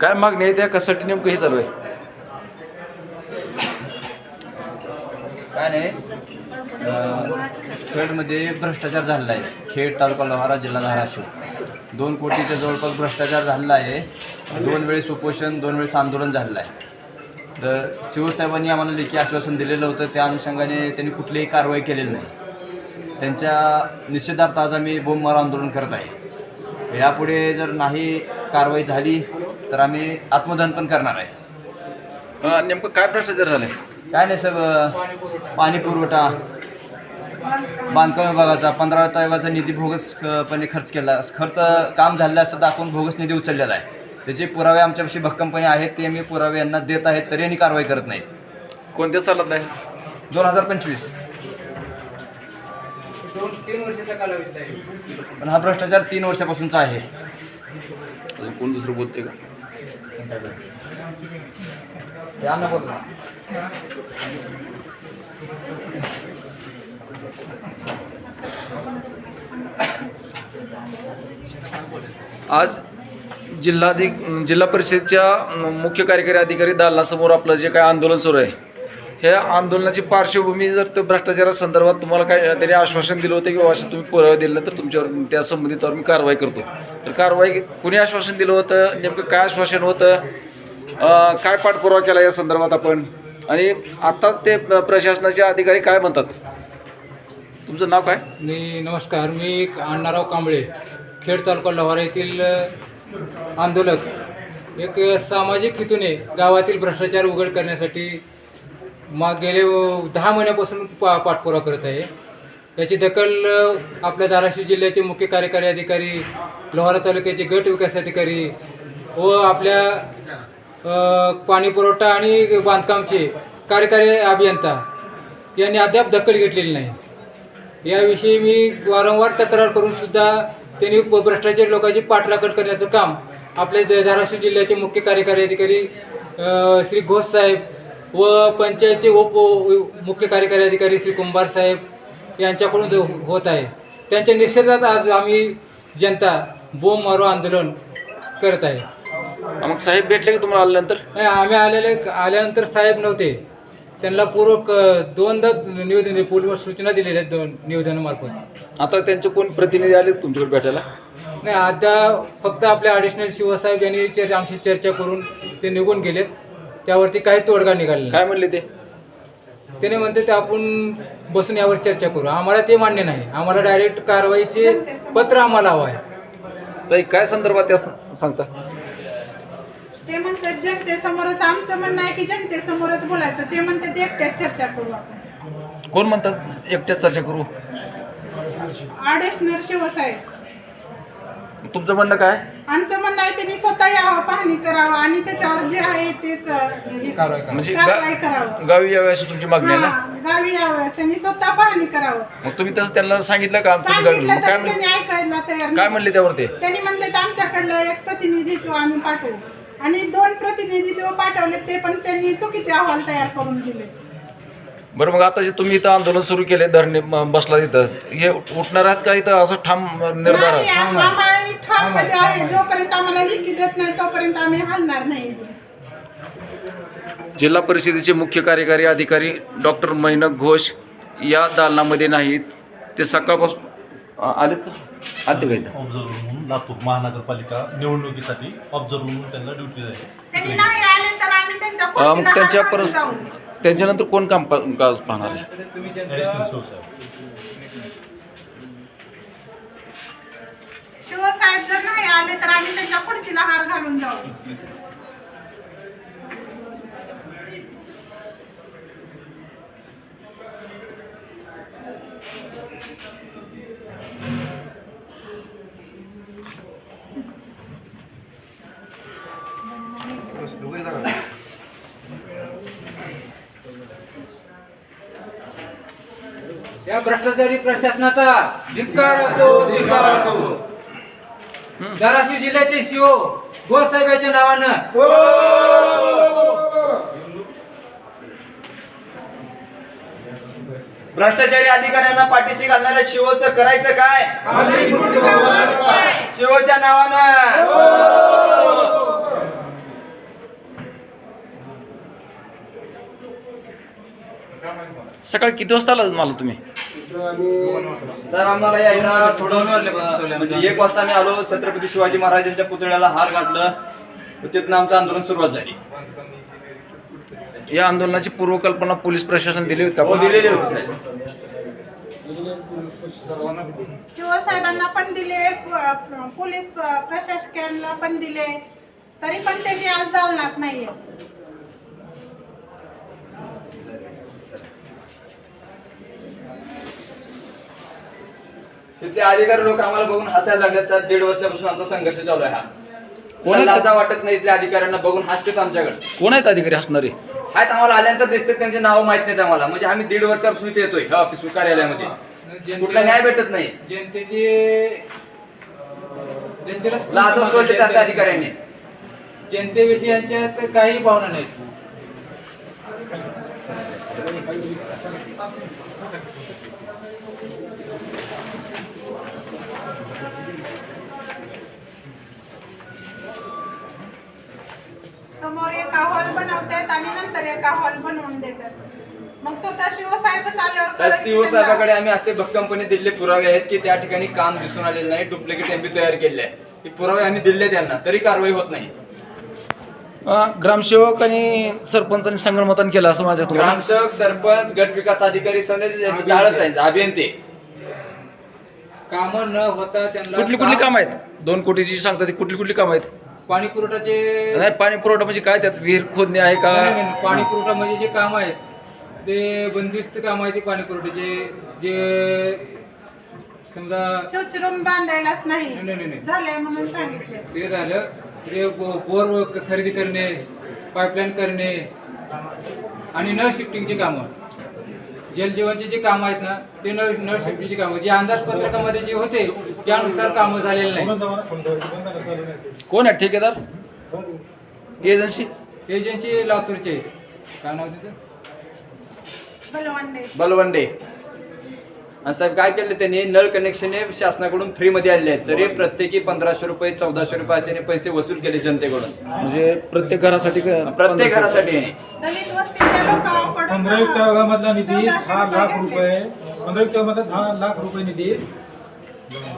काय मागणी आहे त्या कशासाठी नेमकं हे चालू आहे? काय नाही. खेडमध्ये भ्रष्टाचार झालेला आहे. खेड तालुका लोहारा जिल्हा धाराशिव. दोन कोटीच्या जवळपास भ्रष्टाचार झालेला आहे. दोन वेळेस उपोषण दोन वेळेस आंदोलन झालेलं आहे. तर शिवसाहेबांनी आम्हाला लेखी आश्वासन दिलेलं होतं. त्या अनुषंगाने त्यांनी कुठलीही कारवाई केलेली नाही. त्यांच्या निषेधार्थ आज आम्ही बोंबमारा आंदोलन करत आहे. यापुढे जर नाही कारवाई झाली तर आम्ही आत्मदहन पण करणार आहे. अं, नेमकं काय भ्रष्टाचार झालाय? काय नाही साहेब पाणी पुरवठा बांधकाम विभागाचा पंधरा विभागाचा निधी भोगस क- पणे खर्च केला. खर्च काम झालेलं असं दाखवून भोगस निधी उचललेला आहे. त्याचे पुरावे आमच्यापाशी भक्कमपणे आहेत ते आम्ही पुरावे यांना देत आहेत तरी यांनी कारवाई करत नाहीत कोणत्या सालात आहे? दोन हजार पंचवीस. पण हा भ्रष्टाचार तीन वर्षापासूनचा आहे. अजून कोण दुसरं बोलते का? यांना बोल आज जिल्हाधिक जिल्हा परिषदेच्या मुख्य कार्यकारी अधिकारी दालनासमोर आपलं जे काय आंदोलन सुरू आहे ह्या आंदोलनाची पार्श्वभूमी जर त्या भ्रष्टाचारासंदर्भात तुम्हाला काय त्यांनी आश्वासन दिलं होतं की असं तुम्ही पुरावे दिले तर तुमच्यावर त्या संबंधितवर मी कारवाई करतो. तर कारवाई कुणी आश्वासन दिलं होतं? नेमकं काय आश्वासन होतं? काय पाठपुरावा केला या संदर्भात आपण? आणि आता ते प्रशासनाचे अधिकारी काय म्हणतात? तुमचं नाव काय? मी नमस्कार मी अण्णाराव कांबळे खेड तालुका लोहारा येथील आंदोलक. एक सामाजिक हेतूने गावातील भ्रष्टाचार उघड करण्यासाठी मग गेले दहा महिन्यापासून पा पाठपुरावा करत आहे. याची दखल आपल्या धाराशिव जिल्ह्याचे मुख्य कार्यकारी अधिकारी लोहारा तालुक्याचे गट विकास अधिकारी व आपल्या पाणी पुरवठा आणि बांधकामचे कार्यकारी अभियंता यांनी अद्याप दखल घेतलेली नाही. याविषयी मी वारंवार तक्रार करूनसुद्धा त्यांनी भ्रष्टाचार भ्रष्टाचारी लोकांची पाठलागड करण्याचं काम आपले धाराशिव जिल्ह्याचे मुख्य कार्यकारी अधिकारी श्री घोष साहेब व पंचायतचे उप मुख्य कार्यकारी अधिकारी श्री कुंभार साहेब यांच्याकडून जो होत आहे. त्यांच्या निषेधात आज आम्ही जनता बोंब मारो आंदोलन करत आहे. मग साहेब भेटले की तुम्हाला आल्यानंतर? नाही, आम्ही आलेले आल्यानंतर साहेब नव्हते. त्यांना पूर्व क- दोनदा निवेदन दिले पोलीस सूचना दिलेल्या आहेत दोन निवेदनामार्फत. आता त्यांचे कोण प्रतिनिधी आले तुमच्याकडे भेटायला? नाही आता फक्त आपल्या ॲडिशनल शिवसाहेब यांनी चर- आमची चर्चा करून ते निघून गेलेत. त्यावरती काही तोडगा निघाला. काय म्हणले ते? त्याने म्हणते ते आपण बसून यावर चर्चा करू. आम्हाला ते मान्य नाही. आम्हाला डायरेक्ट कारवाईचे पत्र आम्हाला हवं आहे. ताई काय संदर्भात त्या स- सांगता? ते म्हणतात जनतेसमोरच आमचं म्हणणं आहे की जनतेसमोरच बोलायचं. ते म्हणतात एकट्यात चर्चा करू आपण. कोण म्हणतात? एकट्याच चर्चा करू? आडेसनर शिवसाहेब. तुमचं म्हणणं काय? आमचं म्हणणं आहे त्यांनी स्वतः यावं पाहणी करावं आणि त्याच्यावर जे आहे तेच अं, कारवाई करा. म्हणजे कारवाई गा- करावं. गावी यावी अशी तुमची मागणी आहे ना? हा, गावी यावं. त्यांनी स्वतः पाहणी करावं. मग तुम्ही तसं त्यांना सांगितलं का? तुम्ही गावी सांगितलं मग काय तरी त्यांनी म्हणले ऐकायला तयार काय नाही. म्हणले त्यावर ते? त्यांनी म्हणतात आमच्याकडलं एक प्रतिनिधित्व आम्ही पाठवू. आणि दोन प्रतिनिधित्व पाठवले ते पण त्यांनी चुकीचे अहवाल तयार करून दिले. बरं मग आता जे तुम्ही इथं आंदोलन सुरू केले धरणे म- बसला तिथं हे उठणार आहात का इथं? असं ठाम निर्धार नाही, आहे? आम्हाला जोपर्यंत आम्हाला लिखी देत नाही तोपर्यंत आम्ही हलणार नाही. जिल्हा परिषदेचे मुख्य कार्यकारी अधिकारी डॉक्टर मैनक घोष या दालनामध्ये नाहीत. ते सकाळपासून आ- आलेत का? आले का इथं? ऑब्झर्व्हर म्हणून लातूर महानगरपालिका निवडणुकीसाठी ऑब्झर्व्हर म्हणून त्यांना ड्युटी आहे. त्यांनी नाही आले तर आम्ही त्यांच्या अं, मग त्यांच्या परत त्यांच्यानंतर कोण काम काज पाहणार आहे? शिवसाहेब जर नाही आले तर आम्ही त्यांच्या खुर्चीला हार घालून जाऊ. या भ्रष्टाचारी प्रशासनाचा धिक्कार असो धिक्कार असो. धाराशिव जिल्ह्याचे शिओ गोसाहेबाच्या नावानं. भ्रष्टाचारी अधिकाऱ्यांना पाठीशी घालणाऱ्या शिवचं करायचं काय? शिवच्या नावानं. सकाळी किती वाजता आला मला तुम्ही? सर आम्हाला यायला थोडं म्हणजे एक वाजता आम्ही आलो छत्रपती शिवाजी महाराजांच्या पुतळ्याला हार घातलं तिथनं आमचं आंदोलन सुरुवात झाली. या आंदोलनाची पूर्वकल्पना पोलीस प्रशासन दिली होती हो का दिलेली होती साहेब. शिवसाहेबांना पण दिले पोलीस प्रशासकांना पण दिले. तरी पण त्यांनी आज दालनात नाहीये. तिथले अधिकारी लोक आम्हाला बघून हसायला लागले सर दीड वर्षापासून आमचा संघर्ष चालू आहे हा. कोण आहे? लाजा वाटत नाही इथल्या अधिकाऱ्यांना बघून हसतेच आमच्याकडे. कोण आहेत अधिकारी असणारे आहेत आम्हाला आल्यानंतर दिसते त्यांचे नाव माहीत नाहीत आम्हाला. म्हणजे आम्ही दीड वर्षापासून इथे येतोय ह्या ऑफिस कार्यालयामध्ये. कुठला न्याय भेटत नाही. जनतेचे जनतेला लाजा सोडले त्या अधिकाऱ्यांनी. जनतेविषयी. यांच्यात काही भावना नाहीत समोर एक हॉल बनवतात आणि नंतर एक हॉल बनवून देतात मग स्वतः शिवसाहेबच आल्यावर सीओ साहेबाकडे आम्ही असे भक्कमपणे दिलेले पुरावे आहेत की त्या ठिकाणी काम दिसून आलेलं नाही डुप्लिकेट एमबी तयार केले आहे. हे पुरावे आम्ही दिले त्यांना तरी कारवाई होत नाही. अं, ग्रामसेवक आणि सरपंचांनी संगणमतन केलं असं माझ्या तुम्हाला ग्रामसेवक सरपंच गट विकास अधिकारी सगळे जाळच आहे अभियंते. कामं न होता त्यांना कुठली कुठली काम- कामं आहेत? दोन कोटीची सांगता ती कुठली कुठली कामं आहेत? पाणी पुरवठाचे नाही पाणी पुरवठा म्हणजे काय त्यात? विहीर खोदणे आहे का? नाही, नाही, नाही. पाणी पुरवठा म्हणजे जे काम आहेत ते बंदिस्त काम आहे ते पाणी पुरवठ्याचे जे समजा शौचरूम बांधायलाच नाही, नाही, नाही. नाही झालंय म्हणून सांगितले ते झालं. ते बो- बोर खरेदी करणे पाईपलाईन करणे आणि नळ शिफ्टिंगची कामं. जलजीवनचे जे कामं आहेत ना ते नळ नळ शिफ्टिंगची कामं. जे अंदाजपत्रकामध्ये जे होते त्यानुसार कामं झालेले नाही. कोण आहे ठेकेदार? एजन्सी एजन्सी लातूरचे आहेत. काय नाव तिथं बलवंडे. आणि साहेब काय केलं त्यांनी? नळ कनेक्शन हे शासनाकडून फ्री मध्ये आलेले आहेत. तरी प्रत्येकी पंधराशे रुपये चौदाशे रुपये असे पैसे वसूल केले जनतेकडून. म्हणजे प्रत्येक घरासाठी प्रत्येक घरासाठी. पंधरायुक्त विभागामधला निधी दहा लाख. रुपये पंधरायुक्त विभागात दहा लाख रुपये निधी.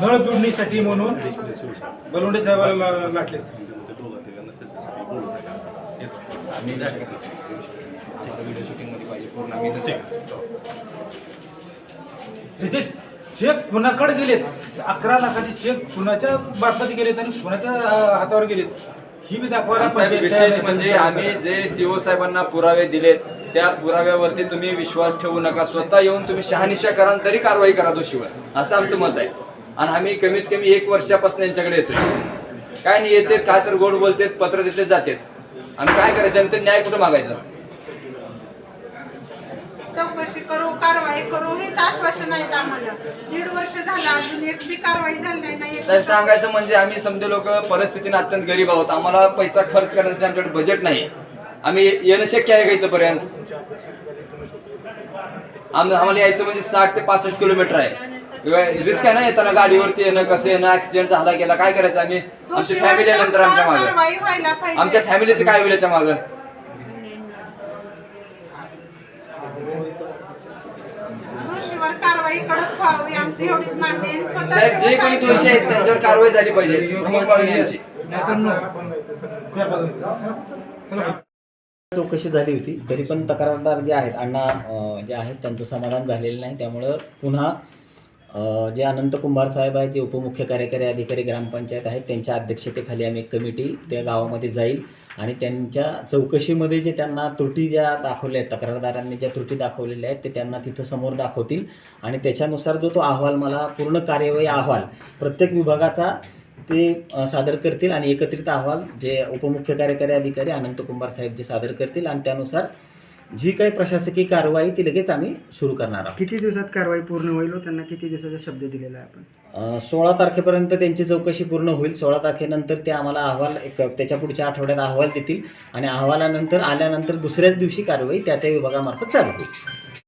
नळ जोडणीसाठी म्हणून बलवंडे साहेबाला ला- लाटले त्याचे चेक कुणाकडे गेलेत? अकरा लाखाचे चेक कुणाच्या मार्फत गेलेत आणि कुणाच्या हातावर गेलेत? ही बी दाखवायला आणि साहेब पंचायत विशेष म्हणजे. आम्ही जे सीओ साहेबांना पुरावे दिलेत त्या पुराव्यावरती तुम्ही विश्वास ठेवू नका. स्वतः येऊन तुम्ही शहानिशा करा आणि तरी कारवाई करा तो शिवाय असं आमचं मत आहे. आणि आम्ही कमीत कमी एक वर्षापासून यांच्याकडे येतोय. काय नाही येते काय तर गोड बोलतेत पत्र देते जातेत. आम्ही काय करायचं? जनतेने न्याय कुठं मागायचं? चौकशी करू कारवाई करू हेच आश्वासन आहेत आम्हाला. दीड वर्ष झालं अजून एक बी कारवाई झाली नाही ना एक साहेब सांगायचं म्हणजे आम्ही समजे लोक परिस्थितीने अत्यंत गरीब आहोत. आम्हाला पैसा खर्च करण्यासाठी आमच्याकडे बजेट नाही. आम्ही येणं शक्य आहे का इथंपर्यंत आम- आम्हाला यायचं म्हणजे साठ ते पासष्ट किलोमीटर आहे. रिस्क आहे ना येताना गाडीवरती येणं कसं येणं ऍक्सिडेंट झाला गेला काय करायचं आम्ही? आमची दोषीवर फॅमिली आहे नंतर आमच्या तात्काळ मागं. कारवाई व्हायला पाहिजे. आमच्या फॅमिलीचं काय होईल याच्या मागं दोषीवर कारवाई कडक व्हावी आमची एवढीच मागणी आहे. स्वतः साहेब जे कोणी दोषी आहेत त्यांच्यावर कारवाई झाली पाहिजे प्रमुख मागणी आमची. चौकशी झाली होती तरी पण तक्रारदार जे आहेत अण्णा अं, जे आहेत त्यांचं समाधान झालेलं नाही त्यामुळं पुन्हा जे अनंत कुंभार साहेब आहेत जे उपमुख्य कार्यकारी अधिकारी ग्रामपंचायत आहेत त्यांच्या अध्यक्षतेखाली आम्ही एक कमिटी त्या गावामध्ये जाईल आणि त्यांच्या चौकशीमध्ये जे त्यांना त्रुटी ज्या दाखवल्या आहेत तक्रारदारांनी ज्या त्रुटी दाखवलेल्या आहेत ते त्यांना तिथं समोर दाखवतील. आणि त्याच्यानुसार जो तो अहवाल मला पूर्ण कार्यवाही अहवाल प्रत्येक विभागाचा ते सादर करतील आणि एकत्रित अहवाल जे उपमुख्य कार्यकारी अधिकारी अनंत कुंभार साहेब जे सादर करतील आणि त्यानुसार जी काही प्रशासकीय कारवाई ती लगेच आम्ही सुरू करणार आहोत. किती दिवसात कारवाई पूर्ण होईल व त्यांना किती दिवसाचा शब्द दिलेला आहे आपण? अ, सोळा तारखेपर्यंत त्यांची चौकशी पूर्ण होईल. सोळा तारखेनंतर ते आम्हाला अहवाल एक त्याच्या पुढच्या आठवड्यात अहवाल देतील आणि अहवालानंतर आल्यानंतर दुसऱ्याच दिवशी कारवाई त्या त्या विभागामार्फत चालू होईल.